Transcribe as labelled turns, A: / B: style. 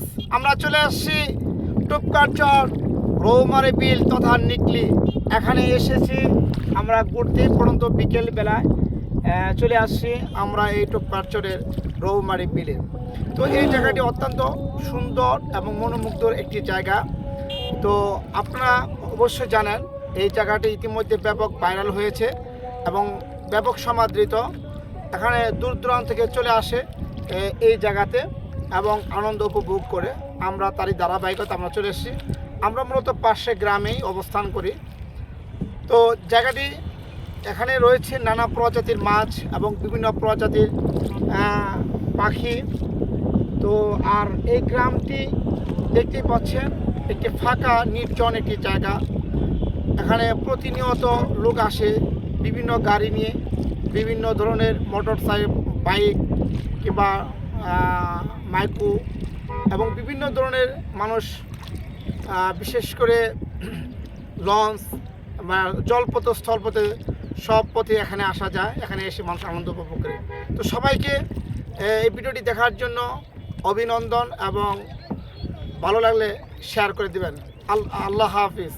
A: Friends আমরা চলে আসছি টুপকারচর রৌমারি বিল তথা নিকলি। এখানে এসেছি আমরা ঘুরতে পড়ন্ত বিকেল বেলায় চলে আসছি আমরা এই টুপকারচরের রৌমারি বিলে। তো এই জায়গাটি অত্যন্ত সুন্দর এবং মনোমুগ্ধর একটি জায়গা। তো আপনারা অবশ্যই জানেন, এই জায়গাটি ইতিমধ্যে ব্যাপক ভাইরাল হয়েছে এবং ব্যাপক সমাদৃত। এখানে দূর দূরান্ত থেকে চলে আসে এই জায়গাতে। এবং আনন্দ উপভোগ করে আমরা তারই ধারাবাহিকতা আমরা চলে এসেছি। আমরা মূলত পাশে গ্রামেই অবস্থান করি। তো জায়গাটি এখানে রয়েছে নানা প্রজাতির মাছ এবং বিভিন্ন প্রজাতির পাখি। তো আর এই গ্রামটি দেখতেই পাচ্ছেন, একটি ফাঁকা, নির্জন একটি জায়গা। এখানে প্রতিনিয়ত লোক আসে বিভিন্ন গাড়ি নিয়ে, বিভিন্ন ধরনের মোটর সাইকেল বাইক কিংবা মাইকো এবং বিভিন্ন ধরনের মানুষ বিশেষ করে লঞ্চ বা জলপথে, স্থলপথে সব পথে এখানে আসা যায়, এখানে এসে মানুষ আনন্দ উপভোগ করে। তো সবাইকে এই ভিডিওটি দেখার জন্য অভিনন্দন এবং ভালো লাগলে শেয়ার করে দিবেন। আল- আল্লাহ হাফিজ।